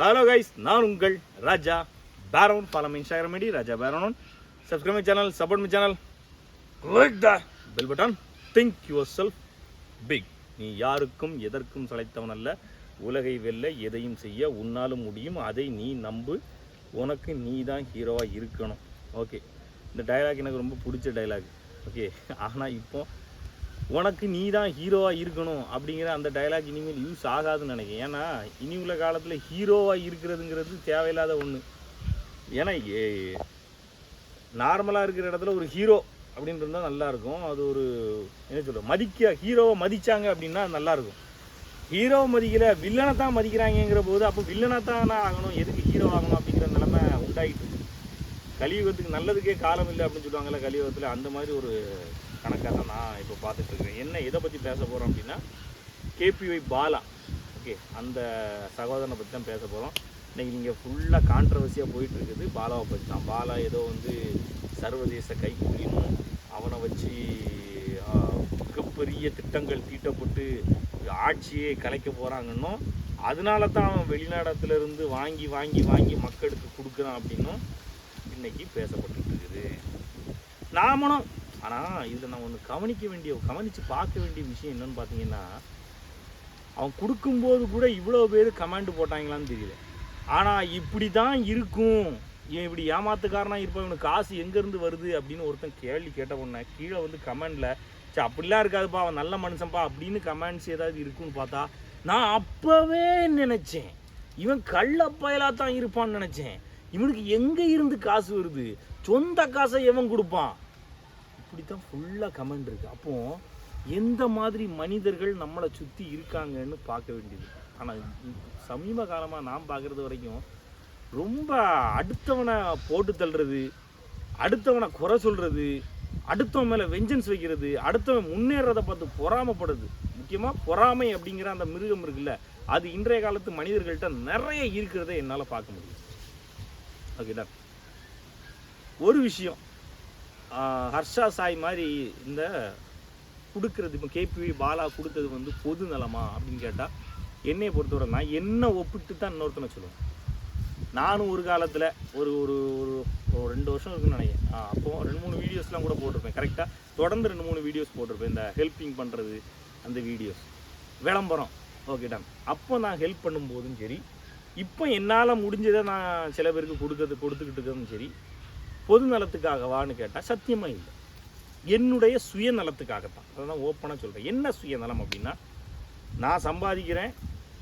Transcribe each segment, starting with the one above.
Hello guys நான் உங்கள் Raja Peron. Follow Instagram ID Raja Peron. Subscribe my channel support my channel like the bell button think yourself big நீ யாருக்கும் எதற்கும் சளைத்தவன் அல்ல. உலகை வெல்ல எதையும் செய்ய உன்னாலும் முடியும். அதை நீ நம்பு. உனக்கு நீ தான் ஹீரோவாக இருக்கணும். ஓகே இந்த டயலாக் எனக்கு ரொம்ப பிடிச்ச டயலாக் ஓகே ஆனால் இப்போது உனக்கு நீ தான் ஹீரோவாக இருக்கணும் அப்படிங்கிற அந்த டயலாக் இனிமேல் யூஸ் ஆகாதுன்னு நினைக்கிறேன். ஏன்னா இனி உள்ள காலத்தில் ஹீரோவாக இருக்கிறதுங்கிறது தேவையில்லாத ஒன்று ஏன்னா நார்மலாக இருக்கிற இடத்துல ஒரு ஹீரோ அப்படின்னு இருந்தால் நல்லாயிருக்கும். அது ஒரு என்ன சொல்ல மதிக்க ஹீரோவை மதித்தாங்க அப்படின்னா நல்லாயிருக்கும். ஹீரோவை மதிக்கலை வில்லனை தான் மதிக்கிறாங்கிற போது அப்போ வில்லனை தான் ஆகணும். எதுக்கு ஹீரோ ஆகணும் அப்படிங்கிற நிலைமை உண்டாகிட்டு கலியுகத்துக்கு நல்லதுக்கே காலம் இல்லை அப்படின்னு சொல்லுவாங்கல்ல கலியுகத்தில் அந்த மாதிரி ஒரு கணக்காக தான் நான் இப்போ பார்த்துட்ருக்கேன் என்ன எதை பற்றி பேச போகிறோம் அப்படின்னா கேபிஒய் பாலா ஓகே அந்த சகோதரனை பற்றி தான் பேச போகிறோம் இன்றைக்கி நீங்கள் ஃபுல்லாக கான்ட்ரவர்சியாக போயிட்டுருக்குது பாலாவை பற்றி தான். பாலா ஏதோ வந்து சர்வதேச கைக்கூலியும் அவனை வச்சு மிகப்பெரிய திட்டங்கள் தீட்டப்பட்டு ஆட்சியை கலைக்க போகிறாங்கன்னும் அதனால தான் அவன் வெளிநாடத்துலேருந்து வாங்கி வாங்கி வாங்கி மக்களுக்கு கொடுக்குறான் அப்படின்னும் இன்னைக்கு பேசப்பட்டுட்டு இருக்குது நாமளும் ஆனால் இதில் நான் ஒன்று கவனிக்க வேண்டிய கவனித்து பார்க்க வேண்டிய விஷயம் என்னென்னு பார்த்தீங்கன்னா அவன் கொடுக்கும்போது கூட இவ்வளோ பேர் கமெண்ட் போட்டாங்களான்னு தெரியல. ஆனால் இப்படி தான் இருக்கும். இவன் இப்படி ஏமாத்துக்காரனாக இருப்பான் இவனுக்கு காசு எங்கேருந்து வருது அப்படின்னு ஒருத்தன் கேள்வி கேட்ட உடனே கீழே வந்து கமெண்டில் சே அப்படிலாம் இருக்காதுப்பா அவன் நல்ல மனுஷன்ப்பா அப்படின்னு கமெண்ட்ஸ் ஏதாவது இருக்குன்னு பார்த்தா நான் அப்போவே நினச்சேன். இவன் கள்ள பயலாக தான் இருப்பான்னு நினச்சேன். இவனுக்கு எங்கே இருந்து காசு வருது? சொந்த காசை எவன் கொடுப்பான்? இப்படி தான் ஃபுல்லாக கமெண்ட் இருக்குது அப்போ எந்த மாதிரி மனிதர்கள் நம்மளை சுற்றி இருக்காங்கன்னு பார்க்க வேண்டியது. ஆனால் சமீப காலமாக நாம் பார்க்குறது வரைக்கும் ரொம்ப அடுத்தவனை போட்டு தள்ளுறது அடுத்தவனை குறை சொல்கிறது அடுத்தவன் மேலே வெஞ்சன்ஸ் வைக்கிறது அடுத்தவன் முன்னேறதை பார்த்து பொறாமப்படுது முக்கியமாக பொறாமை அப்படிங்கிற அந்த மிருகம் இருக்குல்ல அது இன்றைய காலத்து மனிதர்கள்ட்ட நிறைய இருக்கிறத என்னால் பார்க்க முடியும் ஓகேடா ஒரு விஷயம் ஹர்ஷா சாய் மாதிரி இந்த கொடுக்கறது இப்போ கேபி பாலா கொடுத்தது வந்து பொது நலமா அப்படின்னு கேட்டால் என்னையை பொறுத்தவரை நான் என்ன ஒப்பிட்டு தான் இன்னொருத்தனை சொல்லுவேன். நானும் ஒரு காலத்தில் ஒரு ஒரு ஒரு ரெண்டு வருஷம் இருக்குன்னு நினைக்கிறேன். அப்போது அப்போ ரெண்டு மூணு வீடியோஸ்லாம் கூட போட்டிருப்பேன். கரெக்டாக தொடர்ந்து ரெண்டு மூணு வீடியோஸ் போட்டிருப்பேன். இந்த ஹெல்ப்பிங் பண்ணுறது அந்த வீடியோஸ் விளம்பரம். ஓகே டன் அப்போ நான் ஹெல்ப் பண்ணும்போதும் சரி இப்போ என்னால் முடிஞ்சதை நான் சில பேருக்கு கொடுக்கறது கொடுத்துக்கிட்டு இருக்கிறதும் சரி பொது நலத்துக்காகவான்னு கேட்டால் சத்தியமாக இல்லை. என்னுடைய சுயநலத்துக்காகத்தான். அதை தான் ஓப்பனாக சொல்கிறேன் என்ன சுயநலம் அப்படின்னா நான் சம்பாதிக்கிறேன்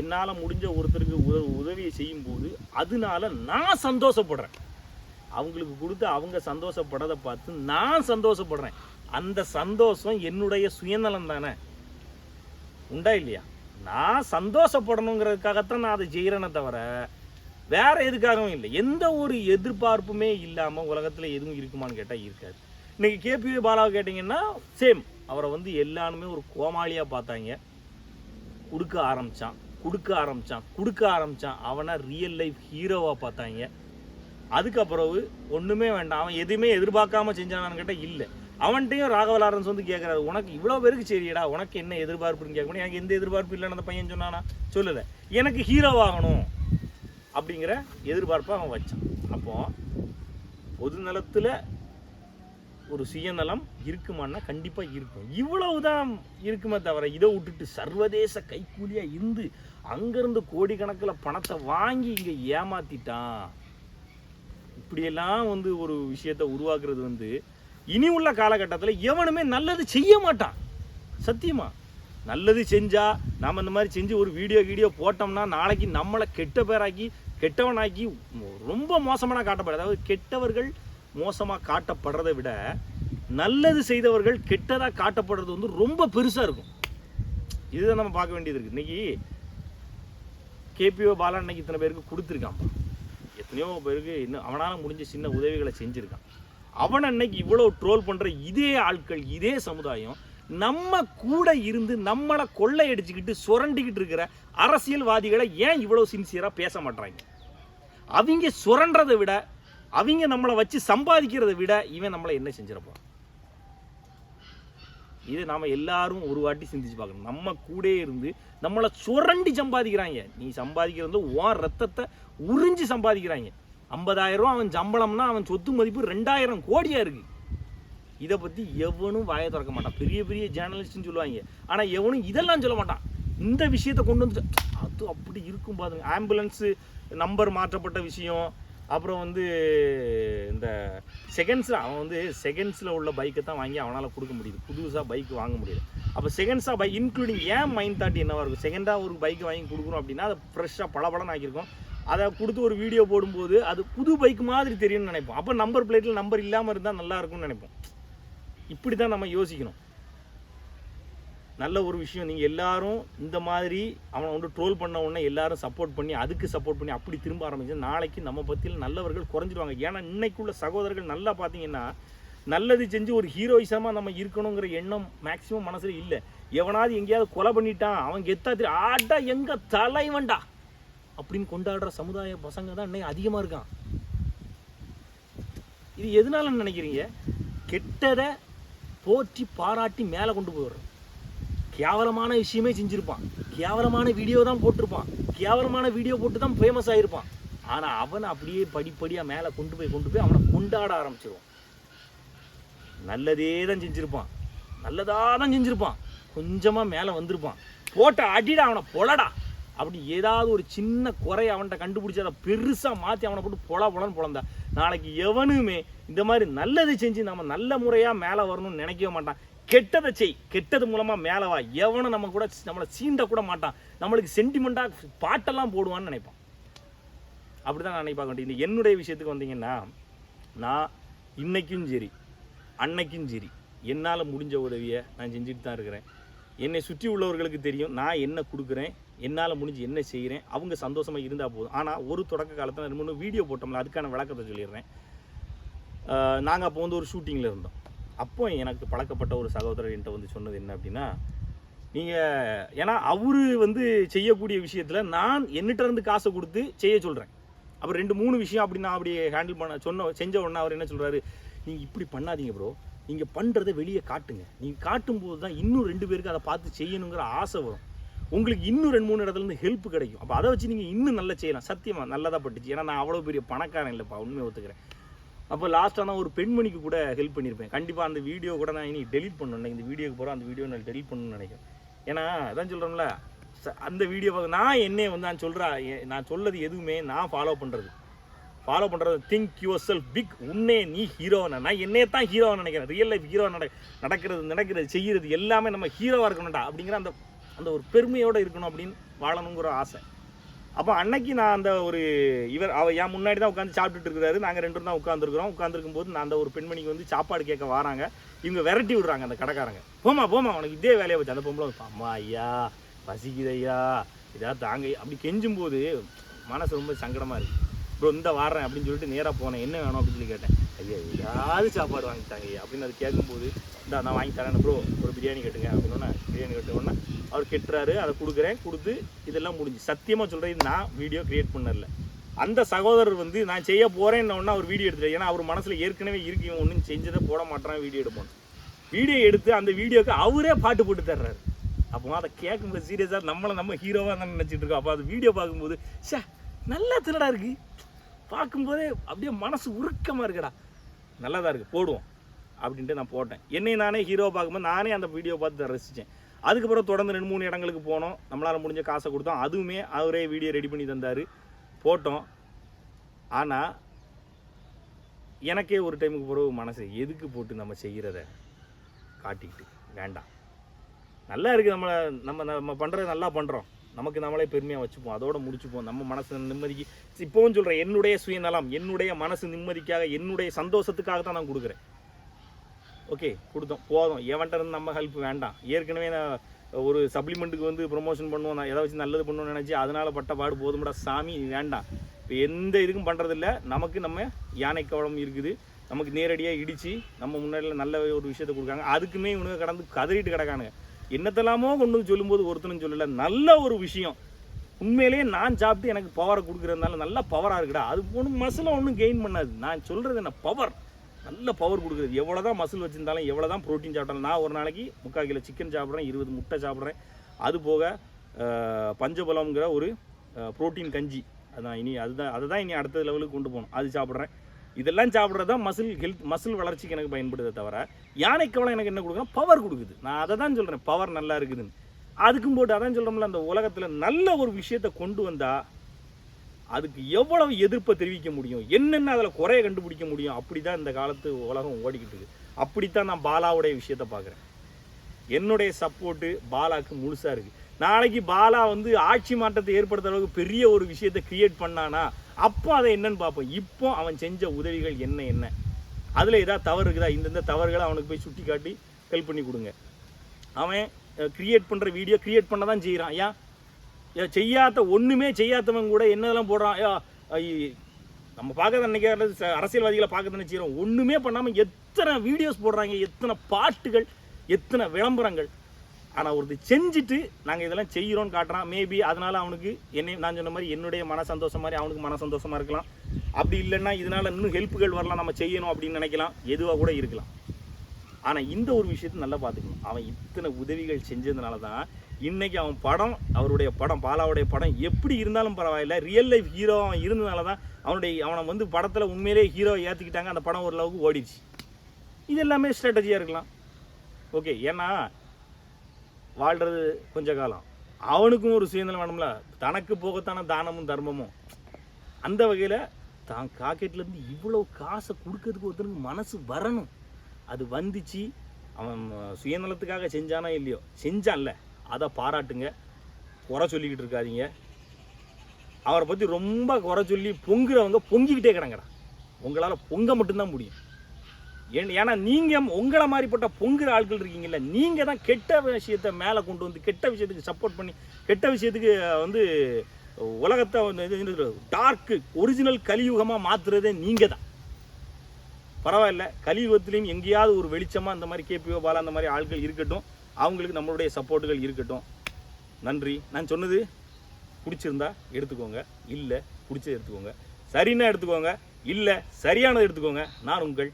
என்னால் முடிஞ்ச ஒருத்தருக்கு உத உதவியை செய்யும்போது அதனால நான் சந்தோஷப்படுறேன். அவங்களுக்கு கொடுத்து அவங்க சந்தோஷப்படுறதை பார்த்து நான் சந்தோஷப்படுறேன். அந்த சந்தோஷம் என்னுடைய சுயநலம் தானே. உண்டா இல்லையா? நான் சந்தோஷப்படணுங்கிறதுக்காகத்தான் நான் அதை செய்கிறேனே தவிர வேற எதுக்காகவும் இல்லை. எந்த ஒரு எதிர்பார்ப்புமே இல்லாமல் உலகத்தில் எதுவும் இருக்குமான்னு கேட்டால் இருக்காது. இன்னைக்கு கேபி பாலாவை கேட்டிங்கன்னா சேம் அவரை வந்து எல்லாருமே ஒரு கோமாளியாக பார்த்தாங்க. கொடுக்க ஆரம்பிச்சான். கொடுக்க ஆரம்பிச்சான். கொடுக்க ஆரம்பிச்சான். அவனை ரியல் லைஃப் ஹீரோவாக பார்த்தாங்க. அதுக்கப்புறவு ஒன்றுமே வேண்டாம். அவன் எதுவுமே எதிர்பார்க்காம செஞ்சானான்னு கேட்டால் இல்லை. அவன்கிட்டையும் ராகவ லாரன்ஸ் வந்து கேட்குறாரு உனக்கு இவ்வளோ பேருக்கு சரிடா உனக்கு என்ன எதிர்பார்ப்புன்னு கேட்கணும். எனக்கு எந்த எதிர்பார்ப்பு இல்லைன்னு அந்த பையன் சொன்னானா? சொல்லலை. எனக்கு ஹீரோ ஆகணும். அப்படிங்கிற எதிர்பார்ப்பை அவன் வச்சான். அப்போ பொது நலத்தில் ஒரு சுயநலம் இருக்குமான்னா கண்டிப்பாக இருக்கும். இவ்வளவுதான் இருக்குமே தவிர இதை விட்டுட்டு சர்வதேச கைக்கூலியாக இருந்து அங்கேருந்து கோடிக்கணக்கில் பணத்தை வாங்கி இங்கே ஏமாத்திட்டான். இப்படியெல்லாம் வந்து ஒரு விஷயத்தை உருவாக்குறது வந்து இனி உள்ள காலகட்டத்தில் எவனுமே நல்லது செய்ய மாட்டான். சத்தியமா? நல்லது செஞ்சால் நாம் இந்த மாதிரி செஞ்சு ஒரு வீடியோ வீடியோ போட்டோம்னா நாளைக்கு நம்மளை கெட்ட பேராக்கி கெட்டவனாக்கி ரொம்ப மோசமான காட்டப்பட அதாவது கெட்டவர்கள் மோசமாக காட்டப்படுறதை விட நல்லது செய்தவர்கள் கெட்டதாக காட்டப்படுறது வந்து ரொம்ப பெருசாக இருக்கும். இதுதான் நம்ம பார்க்க வேண்டியது இருக்குது இன்றைக்கி கேபிஓ பாலா இன்னைக்கு இத்தனை பேருக்கு கொடுத்துருக்கான் எத்தனையோ பேருக்கு இன்னும் அவனால் முடிஞ்ச சின்ன உதவிகளை செஞ்சுருக்கான். அவனை இன்னைக்கு இவ்வளோ ட்ரோல் பண்ணுற இதே ஆட்கள் இதே சமுதாயம் நம்ம கூட இருந்து நம்மளை கொள்ளையடிச்சுக்கிட்டு சுரண்டிக்கிட்டு இருக்கிற அரசியல்வாதிகளை ஏன் இவ்வளோ சின்சியராக பேச மாட்றாங்க? அவங்க சுரண்டதை விட அவங்க நம்மளை வச்சு சம்பாதிக்கிறத விட இவன் நம்மளை என்ன செஞ்சிடப்போம் இது நாம எல்லாரும் ஒரு வாட்டி சிந்திச்சு பார்க்கணும். நம்ம கூடயே இருந்து நம்மளை சுரண்டி சம்பாதிக்கிறாங்க. நீ சம்பாதிக்கிறது உன் ரத்தத்தை உறிஞ்சி சம்பாதிக்கிறாங்க. ஐம்பதாயிரம் ரூபா அவன் சம்பளம்னா அவன் சொத்து மதிப்பு ரெண்டாயிரம் கோடியா இருக்கு. இதை பற்றி எவனும் வாயை திறக்க மாட்டான். பெரிய பெரிய ஜேர்னலிஸ்ட்னு சொல்லுவாங்க. ஆனால் எவனும் இதெல்லாம் சொல்ல மாட்டான். இந்த விஷயத்தை கொண்டு வந்து அது அப்படி இருக்கும் பாருங்க. ஆம்புலன்ஸு நம்பர் மாற்றப்பட்ட விஷயம். அப்புறம் வந்து இந்த செகண்ட்ஸில் அவன் வந்து செகண்ட்ஸில் உள்ள பைக்கை தான் வாங்கி அவனால் கொடுக்க முடியுது. புதுசாக பைக் வாங்க முடியுது அப்போ செகண்ட்ஸாக பைக் இன்க்ளூடிங் ஏன் மைண்ட் தாட் என்னவாக இருக்கும்? செகண்டாக ஒரு பைக் வாங்கி கொடுக்குறோம் அப்படின்னா அதை ஃப்ரெஷ்ஷாக பளபளன்னு ஆக்கியிருக்கோம். அதை கொடுத்து ஒரு வீடியோ போடும்போது அது புது பைக் மாதிரி தெரியும்னு நினைப்போம். அப்போ நம்பர் பிளேட்டில் நம்பர் இல்லாமல் இருந்தால் நல்லா இருக்கும்னு நினைப்போம். இப்படி தான் நம்ம யோசிக்கணும். நல்ல ஒரு விஷயம் நீங்கள் எல்லாரும் இந்த மாதிரி அவனை வந்து ட்ரோல் பண்ண உடனே எல்லாரும் சப்போர்ட் பண்ணி அதுக்கு சப்போர்ட் பண்ணி அப்படி திரும்ப ஆரம்பிச்சு நாளைக்கு நம்ம பற்றியில் நல்லவர்கள் குறைஞ்சிடுவாங்க ஏன்னா இன்னைக்குள்ள சகோதரர்கள் நல்லா பார்த்தீங்கன்னா நல்லது செஞ்சு ஒரு ஹீரோயிசமாக நம்ம இருக்கணுங்கிற எண்ணம் மேக்ஸிமம் மனசில் இல்லை. எவனாவது எங்கேயாவது கொலை பண்ணிட்டான் அவன் கெத்தா தெரியும் ஆட்டா எங்க தலைவன்டா! அப்படின்னு கொண்டாடுற சமுதாய பசங்க தான் இன்னைக்கு அதிகமாக இருக்கான். இது எதனாலன்னு நினைக்கிறீங்க? கெட்டதை போற்றி பாராட்டி மேலே கொண்டு போயிடுறோம் கேவலமான விஷயமே செஞ்சுருப்பான். கேவலமான வீடியோ தான் போட்டிருப்பான். கேவலமான வீடியோ போட்டு தான் ஃபேமஸ் ஆகிருப்பான் ஆனால் அவனை அப்படியே படிப்படியாக மேலே கொண்டு போய் கொண்டு போய் அவனை கொண்டாட ஆரம்பிச்சிருவான். நல்லதே தான் செஞ்சுருப்பான். நல்லதாக தான் செஞ்சுருப்பான். கொஞ்சமாக மேலே வந்திருப்பான். போட்ட அடிடா அவனை பொலடா. அப்படி ஏதாவது ஒரு சின்ன குறைய அவன்கிட்ட கண்டுபிடிச்சி அதை பெருசாக மாற்றி அவனை போட்டு பொல பொலன்னு பொழந்தா நாளைக்கு எவனுமே இந்த மாதிரி நல்லது செஞ்சு நம்ம நல்ல முறையாக மேலே வரணும்னு நினைக்கவே மாட்டான். கெட்டதை செய். கெட்டது மூலமாக மேலே வா. எவனும் நம்ம கூட நம்மளை சீண்ட கூட மாட்டான். நம்மளுக்கு சென்டிமெண்ட்டாக பாட்டெல்லாம் போடுவான்னு நினைப்பான். அப்படி தான் நான் நினைப்பாக்க வேண்டியது இந்த என்னுடைய விஷயத்துக்கு வந்தீங்கன்னா நான் இன்றைக்கும் சரி அன்னைக்கும் சரி என்னால் முடிஞ்ச உதவியை நான் செஞ்சுட்டு தான் இருக்கிறேன். என்னை சுற்றி உள்ளவர்களுக்கு தெரியும். நான் என்ன கொடுக்குறேன் என்னால் முடிஞ்சு என்ன செய்கிறேன் அவங்க சந்தோஷமாக இருந்தால் போதும். ஆனால் ஒரு தொடக்க காலத்தில் ரெண்டு மூணு வீடியோ போட்டோம்ல அதுக்கான விளக்கத்தை சொல்லிடுறேன். நாங்கள் அப்போ வந்து ஒரு ஷூட்டிங்கில் இருந்தோம். அப்போ எனக்கு பழக்கப்பட்ட ஒரு சகோதரர் என்கிட்ட வந்து சொன்னது என்ன அப்படின்னா நீங்கள் ஏன்னா அவரு வந்து செய்யக்கூடிய விஷயத்தில் நான் என்னிட்ட இருந்து காசை கொடுத்து செய்ய சொல்கிறேன் அப்புறம் ரெண்டு மூணு விஷயம் அப்படி நான் அப்படி ஹேண்டில் பண்ண சொன்ன செஞ்ச உடனே அவர் என்ன சொல்கிறாரு நீங்கள் இப்படி பண்ணாதீங்க ப்ரோ நீங்கள் பண்ணுறதை வெளியே காட்டுங்க. நீங்கள் காட்டும்போது தான் இன்னும் ரெண்டு பேருக்கு அதை பார்த்து செய்யணுங்கிற ஆசை வரும். உங்களுக்கு இன்னும் ரெண்டு மூணு இடத்துல இருந்து ஹெல்ப் கிடைக்கும். அப்போ அதை வச்சு நீங்கள் இன்னும் நல்லா செய்யலாம். சத்தியமாக நல்லதாக பட்டுச்சு. ஏன்னா நான் அவ்வளோ பெரிய பணக்காரன் இல்லைப்பா உண்மையை ஒத்துக்கிறேன். அப்போ லாஸ்ட்டாக நான் ஒரு பெண்மணிக்கு கூட ஹெல்ப் பண்ணியிருப்பேன் கண்டிப்பாக அந்த வீடியோ கூட நான் இனி டெலிட் பண்ணணும். இந்த வீடியோக்கு போகிறோம் அந்த வீடியோ நான் டெலிட் பண்ணணும்னு நினைக்கிறேன். ஏன்னா அதான் சொல்கிறோம்ல அந்த வீடியோ பார்க்க நான் என்ன வந்து நான் சொல்கிறா நான் சொல்லது எதுவுமே நான் ஃபாலோ பண்ணுறது ஃபாலோ பண்ணுறது திங்க் யுவர் செல்ஃப் பிக் உன்னே நீ ஹீரோவனை நான் என்னையே தான் ஹீரோவை நினைக்கிறேன். ரியல் லைஃப் ஹீரோ நட நடக்கிறது நடக்கிறது செய்கிறது எல்லாமே நம்ம ஹீரோவாக இருக்கணும்டா அப்படிங்கிற அந்த அந்த ஒரு பெருமையோடு இருக்கணும் அப்படின்னு வாழணுங்கிற ஆசை. அப்போ அன்னைக்கு நான் அந்த ஒரு இவர் அவ என் முன்னாடி தான் உட்காந்து சாப்பிட்டுட்டு இருக்கிறாரு. நாங்கள் ரெண்டு தான் உட்காந்துருக்குறோம் உட்காந்துருக்கும் போது நான் அந்த ஒரு பெண்மணிக்கு வந்து சாப்பாடு கேட்க வராங்க. இவங்க விரட்டி விடுறாங்க அந்த கடைக்காரங்க. போமா போமா உனக்கு இதே வேலையை வச்சு அந்த பொம்பளை அம்மா ஐயா பசிக்குது ஐயா. இதாக தாங்க அப்படி கெஞ்சும் போது மனசு ரொம்ப சங்கடமாக இருக்கு. ப்ரோ இந்த வாரேன் அப்படின்னு சொல்லிட்டு நேராக போனேன். என்ன வேணும்? அப்படின்னு சொல்லி கேட்டேன். ஐயா ஏதாவது சாப்பாடு வாங்கிட்டாங்க ஐயா அப்படின்னு அது கேட்கும்போது இந்த நான் வாங்கி தரேன் ப்ரோ ஒரு பிரியாணி கேட்டுங்க அப்படின்னா பிரியாணி கேட்டோன்னா அவர் கெட்டுறாரு. அதை கொடுக்குறேன் கொடுத்து இதெல்லாம் முடிஞ்சு. சத்தியமாக சொல்கிறது நான் வீடியோ க்ரியேட் பண்ணல. அந்த சகோதரர் வந்து நான் செய்ய போகிறேன்னு அவர் வீடியோ எடுத்துட்டு ஏன்னா அவர் மனசில் ஏற்கனவே இருக்கு இவன் ஒன்றும் செஞ்சதை போட மாட்டேறான் வீடியோ எடுப்போம் வீடியோ எடுத்து அந்த வீடியோக்கு அவரே பாட்டு போட்டு தர்றாரு. அப்போ அதை கேட்கும்போது சீரியஸாக நம்மளை நம்ம ஹீரோவாக தான் நினச்சிட்டு இருக்கோம். அப்போ அது வீடியோ பார்க்கும்போது ஷே நல்லா திருடா இருக்குது பார்க்கும்போதே அப்படியே மனசு உருக்கமாக இருக்குடா. நல்லா தான் இருக்குது போடுவோம் அப்படின்ட்டு நான் போட்டேன். என்னை நானே ஹீரோ பார்க்கும்போது நானே அந்த வீடியோ பார்த்து ரசித்தேன் அதுக்கப்புறம் தொடர்ந்து ரெண்டு மூணு இடங்களுக்கு போனோம். நம்மளால் முடிஞ்ச காசை கொடுத்தோம். அதுவுமே அவரே வீடியோ ரெடி பண்ணி தந்தார். போட்டோம். ஆனால் எனக்கே ஒரு டைமுக்கு பிறகு மனசு எதுக்கு போட்டு நம்ம செய்கிறத காட்டிக்கிட்டு. வேண்டாம். நல்லா இருக்குது நம்மளை நம்ம நம்ம பண்ணுறது நல்லா பண்ணுறோம் நமக்கு நம்மளே பெருமையாக வச்சுப்போம். அதோட முடிச்சுப்போம். நம்ம மனசு நிம்மதிக்கு இப்போவும் சொல்கிறேன் என்னுடைய சுயநலம் என்னுடைய மனசு நிம்மதிக்காக என்னுடைய சந்தோஷத்துக்காக தான் நான் கொடுக்குறேன். ஓகே கொடுத்தோம். போதும். எவன்கிட்ட இருந்து நம்ம ஹெல்ப் வேண்டாம். ஏற்கனவே நான் ஒரு சப்ளிமெண்ட்டுக்கு வந்து ப்ரொமோஷன் பண்ணுவோம். நான் எதை வச்சு நல்லது பண்ணுவோம்னு நினச்சி அதனால் பட்ட பாடு போதும்டா சாமி வேண்டாம். இப்போ எந்த இதுக்கும் பண்ணுறதில்ல நமக்கு நம்ம யானை கவலம் இருக்குது. நமக்கு நேரடியாக இடித்து நம்ம முன்னாடியில் நல்ல ஒரு விஷயத்தை கொடுக்காங்க அதுக்குமே இவனுங்க கடந்து கதறிட்டு கிடக்கானுங்க. என்னத்தெல்லாமோ கொண்டு வந்து சொல்லும்போது ஒருத்தனும் சொல்லலை. நல்ல ஒரு விஷயம். உண்மையிலேயே நான் சாப்பிட்டு எனக்கு பவரை கொடுக்குறதுனால நல்ல பவராக இருக்குடா. அது ஒன்றும் மசில் ஒன்றும் கெயின் பண்ணாது. நான் சொல்கிறது என்ன? பவர் நல்ல பவர் கொடுக்குறது. எவ்வளோ தான் மசில் வச்சுருந்தாலும் எவ்வளோ தான் ப்ரோட்டீன் சாப்பிட்டாலும் நான் ஒரு நாளைக்கு முக்கால் கிலோ சிக்கன் சாப்பிட்றேன் இருபது முட்டை சாப்பிட்றேன். அது போக பஞ்சபலம்ங்கிற ஒரு ப்ரோட்டீன் கஞ்சி. அதான் இனி அதுதான் அதை தான் இனி அடுத்த லெவலுக்கு கொண்டு போகணும். அது சாப்பிட்றேன். இதெல்லாம் சாப்பிட்றது தான் மசில் ஹெல்த் மசில் வளர்ச்சிக்கு எனக்கு பயன்படுதே தவிர யானைக்கவலம் எனக்கு என்ன கொடுக்குன்னா பவர் கொடுக்குது. நான் அதை தான் சொல்கிறேன் பவர் நல்லா இருக்குதுன்னு. அதுக்கும் போட்டு அதான் சொல்கிறோம்ல அந்த உலகத்தில் நல்ல ஒரு விஷயத்தை கொண்டு வந்தால் அதுக்கு எவ்வளவு எதிர்ப்பை தெரிவிக்க முடியும்? என்னென்ன அதில் குறைய கண்டுபிடிக்க முடியும்? அப்படி தான் இந்த காலத்து உலகம் ஓடிக்கிட்டு இருக்கு. அப்படித்தான் நான் பாலாவுடைய விஷயத்தை பார்க்குறேன். என்னுடைய சப்போர்ட்டு பாலாக்கு முழுசாக இருக்குது நாளைக்கு பாலா வந்து ஆட்சி மாற்றத்தை ஏற்படுத்துற அளவுக்கு பெரிய ஒரு விஷயத்தை கிரியேட் பண்ணானா அப்போ அதை என்னன்னு பார்ப்போம். இப்போ அவன் செஞ்ச உதவிகள் என்ன என்ன? அதில் ஏதாவது தவறு இருக்குதா? இந்தந்த தவறுகளை அவனுக்கு போய் சுட்டி காட்டி ஹெல்ப் பண்ணி கொடுங்க. அவன் கிரியேட் பண்ணுற வீடியோ கிரியேட் பண்ண தான் செய்கிறான் ஏன்? செய்யாத ஒன்றுமே செய்யாதவன் கூட என்னதெல்லாம் போடுறான்? ஐயா, நம்ம பார்க்கறது அன்றைக்கி அரசியல்வாதிகளை பார்க்க செய்கிறோம் ஒன்றுமே பண்ணாமல் எத்தனை வீடியோஸ் போடுறாங்க? எத்தனை பாட்டுகள் எத்தனை விளம்பரங்கள்? ஆனால் ஒருத்தர் செஞ்சுட்டு நாங்கள் இதெல்லாம் செய்கிறோன்னு காட்டுறான். மேபி அதனால அவனுக்கு என்னை நான் சொன்ன மாதிரி என்னுடைய மன சந்தோஷம் மாதிரி அவனுக்கு மன சந்தோஷமாக இருக்கலாம். அப்படி இல்லைன்னா இதனால் இன்னும் ஹெல்ப்புகள் வரலாம் நம்ம செய்யணும் அப்படின்னு நினைக்கலாம். எதுவாக கூட இருக்கலாம். ஆனால் இந்த ஒரு விஷயத்தை நல்லா பார்த்துக்கணும். அவன் இத்தனை உதவிகள் செஞ்சதுனால தான் இன்றைக்கி அவன் படம் அவருடைய படம் பாலாவுடைய படம் எப்படி இருந்தாலும் பரவாயில்ல. ரியல் லைஃப் ஹீரோ அவன் இருந்ததுனால தான் அவனுடைய அவனை வந்து படத்தில் உண்மையிலேயே ஹீரோ ஏற்றிக்கிட்டாங்க அந்த படம் ஓரளவுக்கு ஓடிடுச்சு. இது எல்லாமே ஸ்ட்ராட்டஜியாக இருக்கலாம். ஓகே ஏன்னா வாழ்கிறது கொஞ்ச காலம். அவனுக்கும் ஒரு சுயநலம் வேணும்ல. தனக்கு போகத்தான தானமும் தர்மமும். அந்த வகையில் தான் காக்கெட்லேருந்து இவ்வளோ காசை கொடுக்கறதுக்கு ஒருத்தனுக்கு மனசு வரணும். அது வந்துச்சு. அவன் சுயநலத்துக்காக செஞ்சானா இல்லையோ? செஞ்சான்ல. அதை பாராட்டுங்க. குறை சொல்லிக்கிட்டு இருக்காதீங்க. அவரை பற்றி ரொம்ப குறை சொல்லி பொங்குறவங்க பொங்கிக்கிட்டே கிடங்கிறான் உங்களால் பொங்க மட்டும்தான் முடியும். ஏன்னா நீங்கள் உங்களை மாதிரிப்பட்ட பொங்குற ஆட்கள் இருக்கீங்கல்ல நீங்கள் தான் கெட்ட விஷயத்தை மேலே கொண்டு வந்து கெட்ட விஷயத்துக்கு சப்போர்ட் பண்ணி கெட்ட விஷயத்துக்கு வந்து உலகத்தை வந்து டார்க்கு ஒரிஜினல் கலியுகமாக மாற்றுறதே நீங்கள் தான். பரவாயில்ல கலியுகத்திலையும் எங்கேயாவது ஒரு வெளிச்சமாக இந்த மாதிரி கேபிஓ பாலா அந்த மாதிரி ஆட்கள் இருக்கட்டும். அவங்களுக்கு நம்மளுடைய சப்போர்ட்டுகள் இருக்கட்டும். நன்றி. நான் சொன்னது பிடிச்சிருந்தா எடுத்துக்கோங்க. இல்லை பிடிச்சது எடுத்துக்கோங்க. சரின்னா எடுத்துக்கோங்க. இல்லை சரியானது எடுத்துக்கோங்க. நான் உங்கள்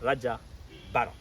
ராஜா பாரம்